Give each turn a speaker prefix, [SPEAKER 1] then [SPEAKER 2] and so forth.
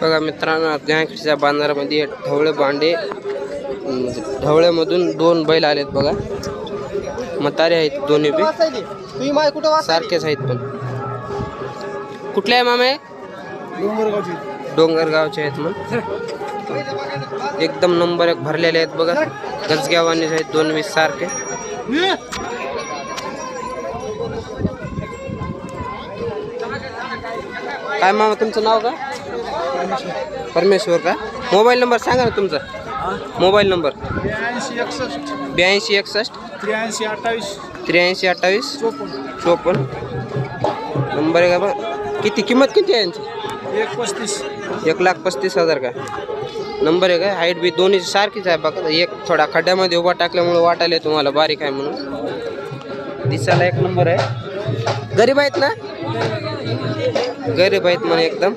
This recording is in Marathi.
[SPEAKER 1] बघा मित्रांनो गँगच्या बांधारामध्ये ढवळे भांडे ढवळ्यामधून दोन बैल आलेत बघा. म्हातारे आहेत दोन्ही बी.
[SPEAKER 2] तुम्ही माय कुठं
[SPEAKER 1] सारखेच आहेत पण. कुठले आहे मामे?
[SPEAKER 2] डोंगरगावची
[SPEAKER 1] डोंगरगावचे आहेत मग एकदम नंबर एक भरलेले आहेत बघा. गजग्यावानीच आहेत दोन वीस सारखे. काय मामा तुमचं नाव का परमेश्वर का? मोबाईल नंबर सांगा ना तुमचा. Mobile number.
[SPEAKER 2] ब्याऐंशी एकसष्ट.
[SPEAKER 1] ब्याऐंशी एकसष्ट.
[SPEAKER 2] त्र्याऐंशी अठ्ठावीस.
[SPEAKER 1] त्र्याऐंशी अठ्ठावीस.
[SPEAKER 2] चोपन्न.
[SPEAKER 1] चोपन्न. नंबर आहे का बा किती? किंमत किती आहे यांची?
[SPEAKER 2] एक पस्तीस.
[SPEAKER 1] एक लाख पस्तीस हजार का? नंबर आहे का? हाईट बी दोन्ही सारखीच आहे बघा. एक थोडा खड्ड्यामध्ये उभा टाकल्यामुळे वाटायला तुम्हाला बारीक आहे म्हणून. दिसायला एक नंबर आहे. गरीब आहेत ना? गरीब आहेत म्हणे एकदम.